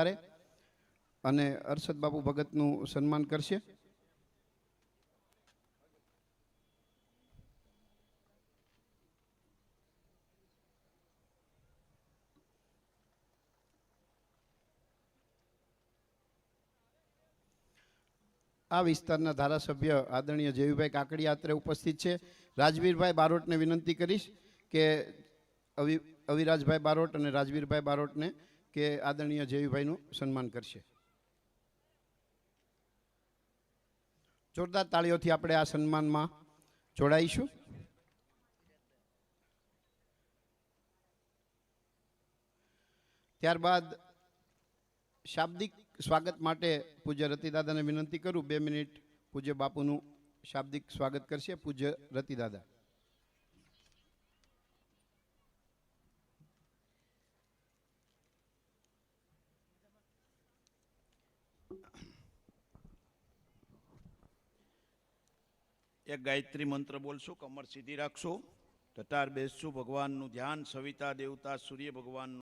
ત્યારે અને અરશદ બાબુ ભગતનું સન્માન કરશે. આ વિસ્તારના ધારાસભ્ય આદરણીય જેવીભાઈ કાકડિયા અત્રે ઉપસ્થિત છે. રાજવીરભાઈ બારોટને વિનંતી કરીશ કે અવિ, અવિરાજભાઈ બારોટ અને રાજવીરભાઈ બારોટને કે આદરણીય જેવીભાઈનું સન્માન કરશે. જોરદાર તાળીઓથી આપણે આ સન્માનમાં જોડાઈશું. ત્યારબાદ શાબ્દિક સ્વાગત માટે પૂજ્ય રતિદાદાને વિનંતી કરું, બે મિનિટ પૂજ્ય બાપુનું શાબ્દિક સ્વાગત કરશે પૂજ્ય રતિદાદા. એક ગાયત્રી મંત્ર બોલશું, કમર સીધી રાખશું. કટાર બેસશું ભગવાનનું ધ્યાન, સવિતા દેવતા સૂર્ય ભગવાનનું